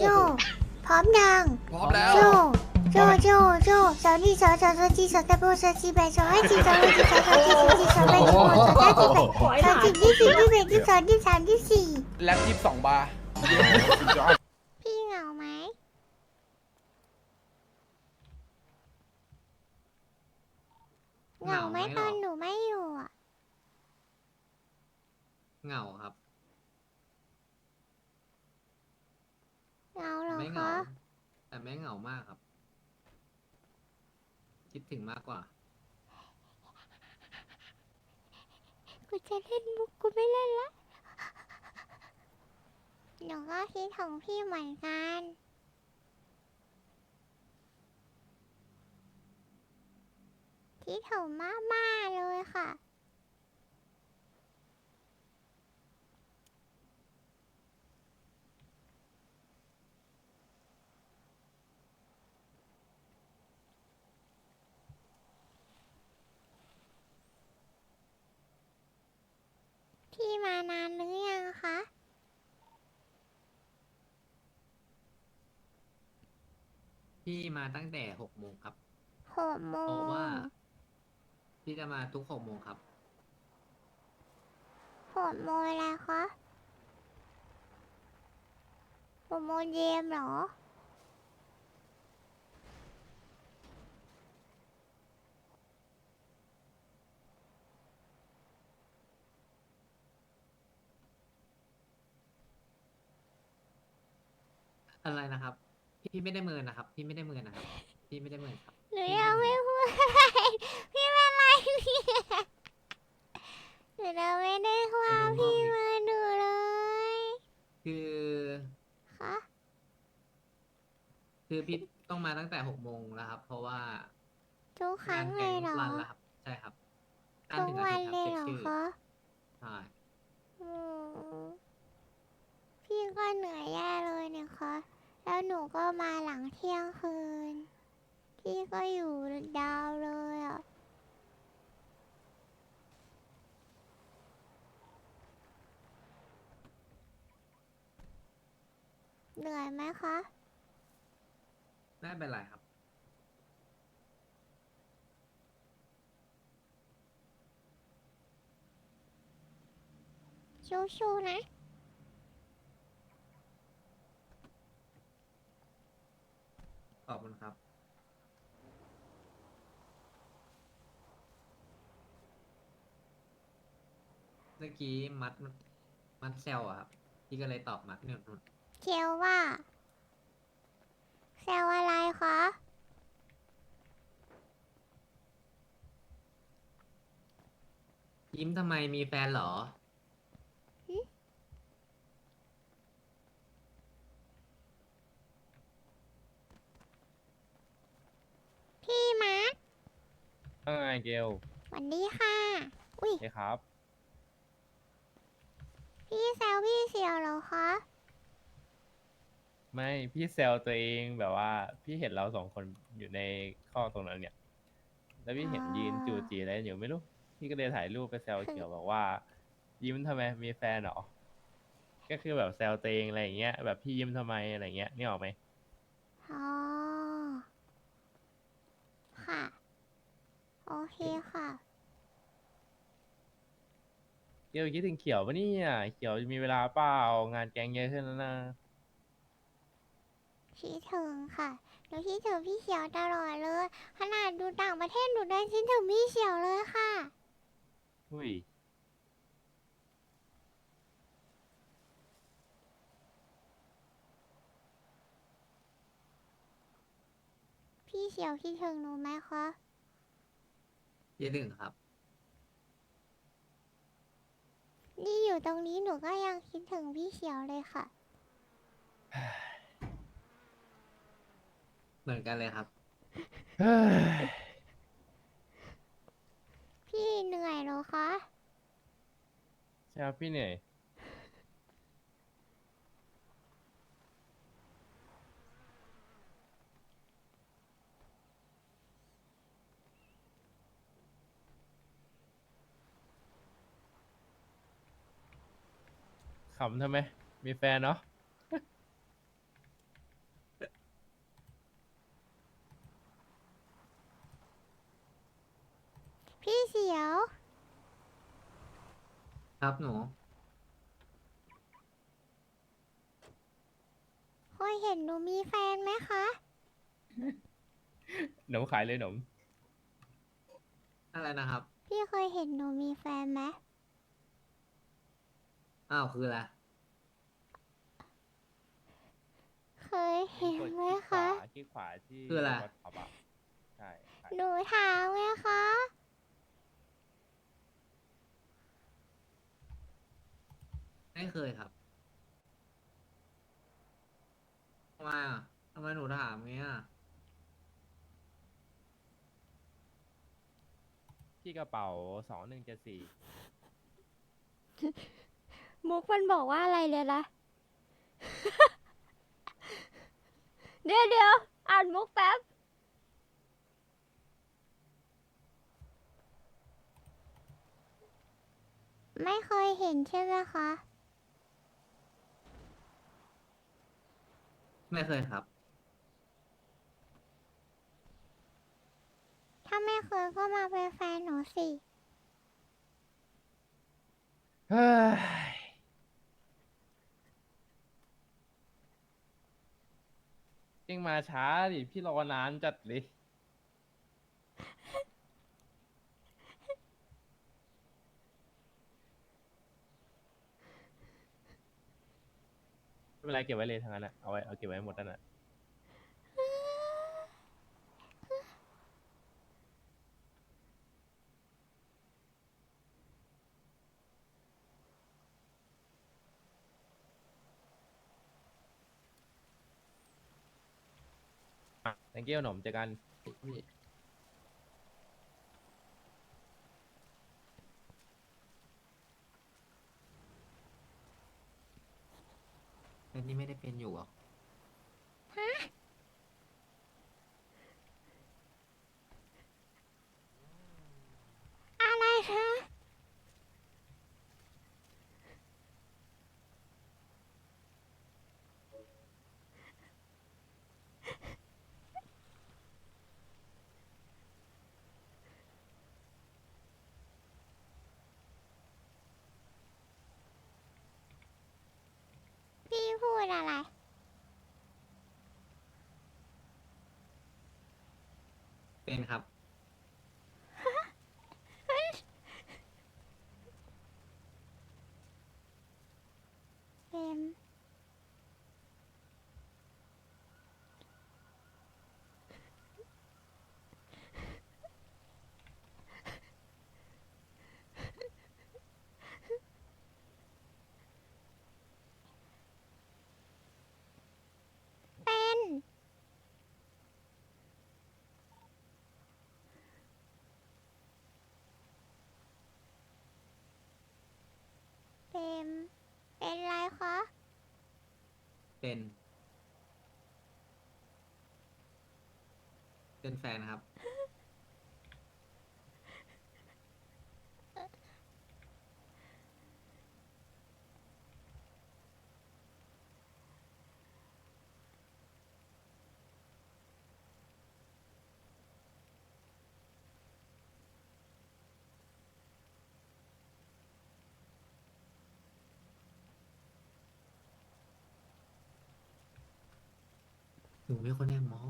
โจ พร้อมยัง พร้อมแล้ว โจ โจ โจ โจสาวนี่สาวสาวสาวจีสาวตะโบสาวจีแบสาวให้จีสาวให้จีสาวสาวจีสาวจีสาวแบสาวสาวจีแบสาวจีที่สี่ที่แบที่สองที่สามที่สี่แล็บยี่สิบสองบาร์พี่เหงาไหมเหงาไหมตอนหนูไม่อยู่อะเหงาครับ เหงาเหรอ ไม่เหงา คะ แต่ไม่เหงามากครับ คิดถึงมากกว่า กูจะเล่นมุกกูไม่เล่นละ หนูก็คิดถึงพี่เหมือนกัน คิดถึงมากๆเลยค่ะ พี่มานานหรือยังคะ พี่มาตั้งแต่หกโมงครับ หกโมเพราะว่างพี่จะมาทุกหกโมงครับ หกโมงอะไรคะหกโมงเย็นเหรอ อะไรนะครับ พี่ไม่ได้เมินนะครับ พี่ไม่ได้เมินนะครับ พี่ไม่ได้เมินครับ หนูยังไม่พูดอะไรพี่เป็นไรเนี่ยหนูยังไม่ได้ว่าพี่มาดูเลยคือคะคือพี่ต้องมาตั้งแต่หกโมงแล้วครับ เพราะว่าทุกครั้งเลยเหรอรันแล้วครับ ใช่ครับอันทุกถึงอาวันทิตย์ครับเลยเช็คเหรอชื่อคะใช่อืมพี่ก็เหนื่อยแย่เลยเนี่ยคะ แล้วหนูก็มาหลังเที่ยงคืน พี่ก็อยู่ดาวเลยอะ เหนื่อยไหมคะ ไม่เป็นไรครับ ชูๆนะ ขอบคุณครับ เมื่อกี้มัดมัดเซลอะครับ พี่ก็เลยตอบมัดเนี่ยนุ่นเคียวว่าแซวอะไรคะยิ้มทำไมมีแฟนเหรอ พี่มาร์คว่าไงเกลสวัสดีค่ะ อุ้ย เฮ้ครับ พี่แซวพี่เสียวเหรอคะไม่ พี่เซลตัวเองแบบว่า พี่เห็นเราสองคนอยู่ในข้อตรงนั้นเนี่ย แล้วพี่เห็นยืนจูจีอะไรอยู่ไม่รู้ พี่ก็เลยถ่ายรูปไปแซวเขียวบอกว่า ยิ้มทำไมมีแฟนเหรอ ก็คือแบบแซวตัวเองอะไรอย่างเงี้ยแบบพี่ยิ้มทำไมอะไรเงี้ยนี่ออกไหม อ๋อ ค่ะ โอเคค่ะ เกลคิดถึงเขียวปะเนี่ยเขียวจะมีเวลาเปล่างานแกงเยอะขึ้นแล้วนะคิดถึงค่ะหนูคิดถึงพี่เขียวตลอดเลย ขนาดดูต่างประเทศหนูได้คิดถึงพี่เขียวเลยค่ะ อุ้ย พี่เขียวคิดถึงหนูไหมคะยี่หนึ่งครับ นี่อยู่ตรงนี้หนูก็ยังคิดถึงพี่เขียวเลยค่ะ เหมือนกันเลยครับ เฮ้ยพี่เหนื่อยเหรอคะ ใช่ครับพี่เหนื่อยำทำไม มีแฟนเนาะพี่เสียว ครับหนู เคยเห็นหนูมีแฟนไหมคะ หนมขายเลยหนม อะไรนะครับ พี่เคยเห็นหนูมีแฟนไหม อ้าวคืออะไรเคยเห็นกดไหมคลิกขคะวาคลิกขวาที่คืออะไรรถขับอะใช่ขายหนูถามไหมคะ ไม่เคยครับทำไมอะทำไมหนูถามเงี้ยที่กระเป๋าสองหนึ่งเจ็ดสี่ มุกมันบอกว่าอะไรเลยนะเดี๋ยวเดี๋ยวอ่านมุกแป๊บ ไม่เคยเห็นใช่ไหมคะ ไม่เคยครับ ถ้าไม่เคยก็มาเป็นแฟนหนูสิ เฮ้ย องมาช้าดิพี่รอนานจัดเลยไม่เป็นไรเก็บไว้เลยทั้งนั้นอะเอาไว้เอาเก็บไว้หมดนั่นแหละ thank you หนมเจอกัน อันนี้ไม่ได้เป็นอยู่หรอะไรคะ พี่พูดอะไร เป็นครับ เป็น เป็น เป็นเป็นไรคะเป็น เป็นแฟนครับ หนูมีคนแอบมอ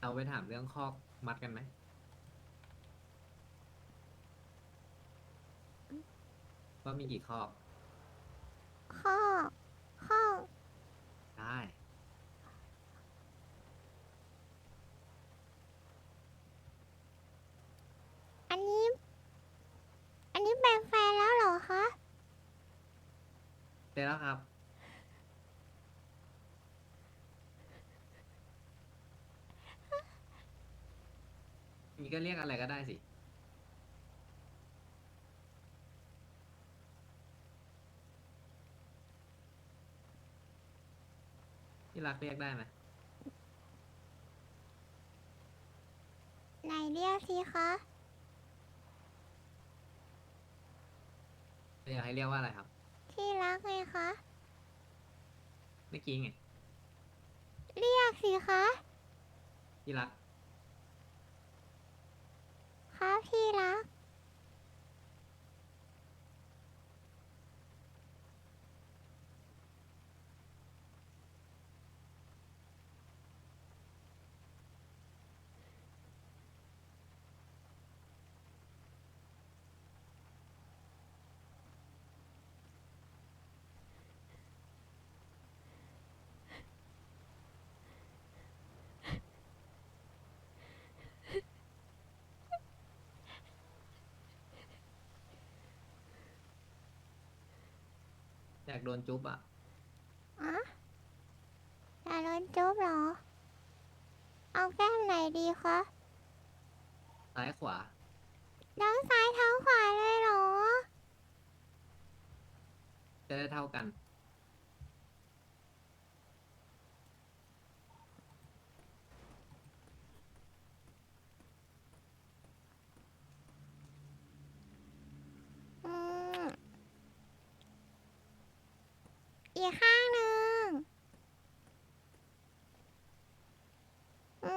เอาไปถามเรื่องคอกมัดกันไหมว่ามีกี่คอกข้อข้อได้อันนี้ อันนี้แบ่งแฟนแล้วเหรอคะ เสร็จแล้วครับ นี่ก็เรียกอะไรก็ได้สิ ที่รักเรียกได้ไหมไหนเรียกสิคะ อยากให้เรียกว่าอะไรครับ ที่รักไงคะ เมื่อกี้ไง เรียกสิคะ ที่รัก ครับที่รัก อยากโดนจุ๊บอะอะอยากโดนจุ๊บเหรอ เอาแก้มไหนดีคะซ้ายขวาทั้งซ้ายทั้งขวาเลยเหรอ จะได้เท่ากัน อืม อีกข้างหนึ่งอื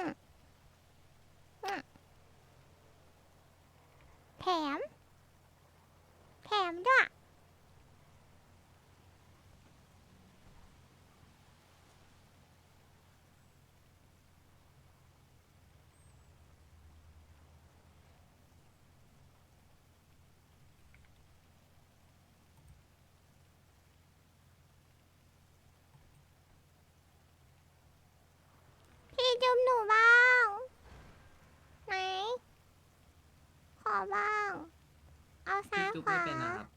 มอืมแถม แถมด้วย พี่ จุ๊บหนูบ้าง ไหน ขอบ้าง เอาซ้าพี่ยจุ๊บขวาไม่เป็นนะครับ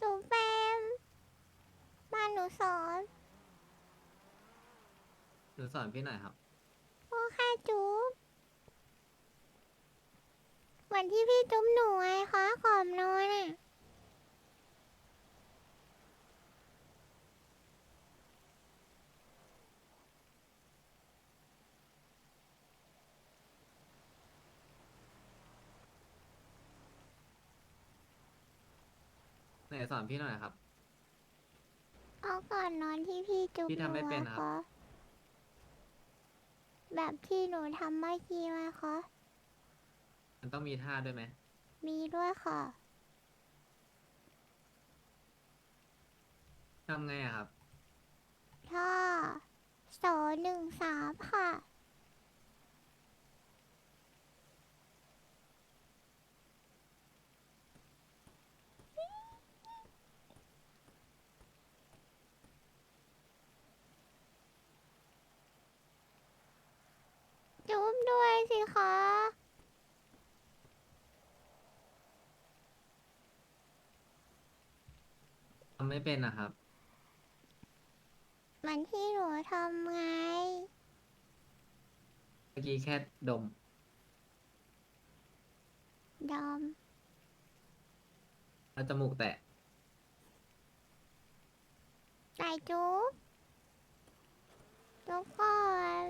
จุ๊บเป็นมาหนูสอนหนูสอนพี่หน่อยครับก็แค่จุ๊บเหมือนที่พี่จุ๊บหนูไงคะขอบนอนอะ นสอนพี่หน่อยครับ เอาก่อนนอนที่พี่จุ๊บพี่ทำไม่เป็นครับหอะแบบที่หนูทำเมื่อกี้ไหมคะมันต้องมีท่าด้วยไหมมีด้วยค่ะ ทำไงอะครับ ถ้าสองหนึ่งสามค่ะ จุ๊บด้วยสิคะทำไม่เป็นนะครับ เหมือนที่หนูทำไง เมื่อกี้แค่ดม ดอม แล้วจมูกแตะ ใส่จุ๊บแล้วก่อน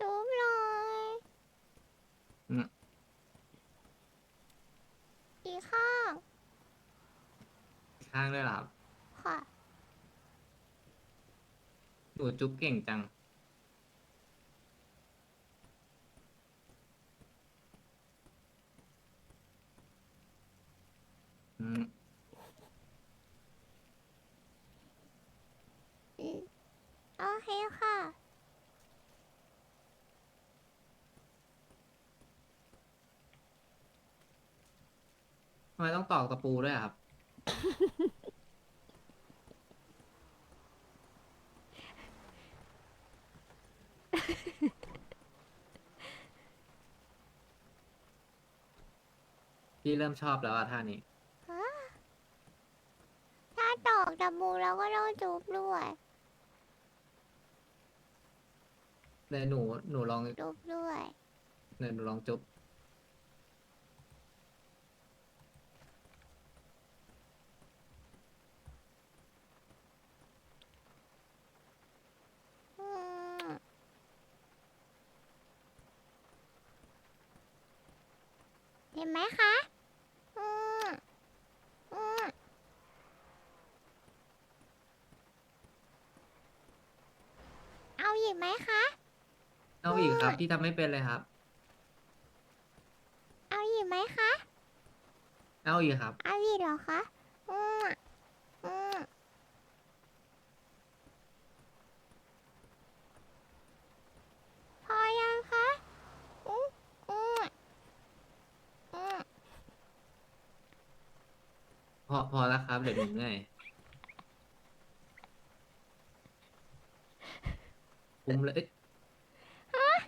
จุ๊บเลย อืม อีกข้างข้างด้วยเหรอครับค่ะ หนูจุ๊บเก่งจัง ต้องตอกตะปูด้วยครับ พี่เริ่มชอบแล้วอะท่านี้ถ้าตอกตะปูเราก็ต้องจูบด้วยเดี๋ยหนูหนูลองจูบด้วยเดี๋ยหนูลองจุ๊บ เห็นไหมคะอืมอืมเอาอีกไหมคะ เอาอีกครับ พี่ทำไม่เป็นเลยครับ เอาอีกไหมคะ เอาอีกครับ เอาอีกเหรอคะอืมอืมพอยังคะอืมอืมอืม พอพอแล้วครับ เดี๋ยวหนูเหนื่อยคุ้มเลยเอ๊ะ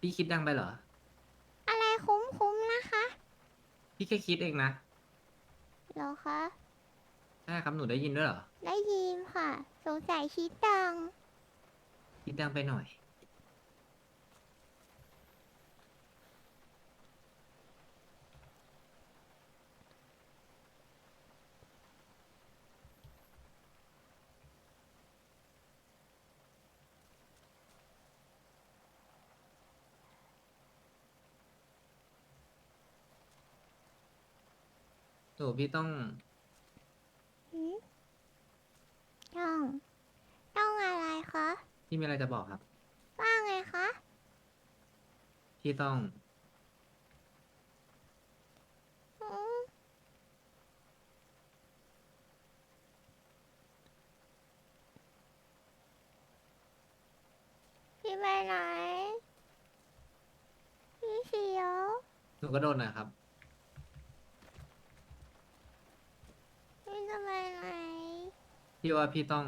พี่คิดดังไปเหรอ อะไรคุ้มๆนะคะพี่แค่คิดเองนะ เหรอคะ ใช่ครับหนูได้ยินด้วยเหรอ ได้ยินค่ะ สงสัยคิดดัง คิดดังไปหน่อย โอ้พี่ต้องหืมต้อง ต้องอะไรคะ พี่มีอะไรจะบอกครับ ว่าไงคะ พี่ต้องอืมพี่ไปไหนพี่เขียวหนูก็โดนนะครับ พี่จะไปไหน พี่ว่าพี่ต้อง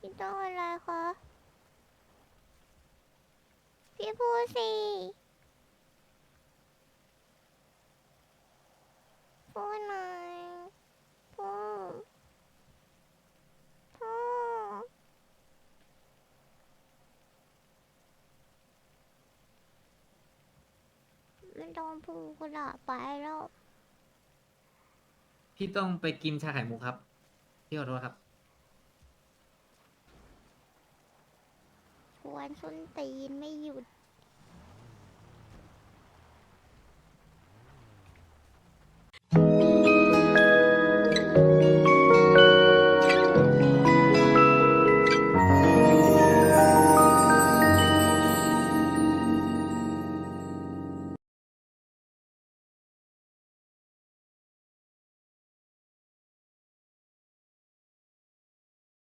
พี่ต้องอะไรคะ พี่พูดสิ พูดหน่อยพูดพูดไม่ต้องพูดก็ได้ไปแล้ว พี่ต้องไปกินชาไข่มุกครับ พี่ขอโทษครับ วนส้นตีนไม่หยุด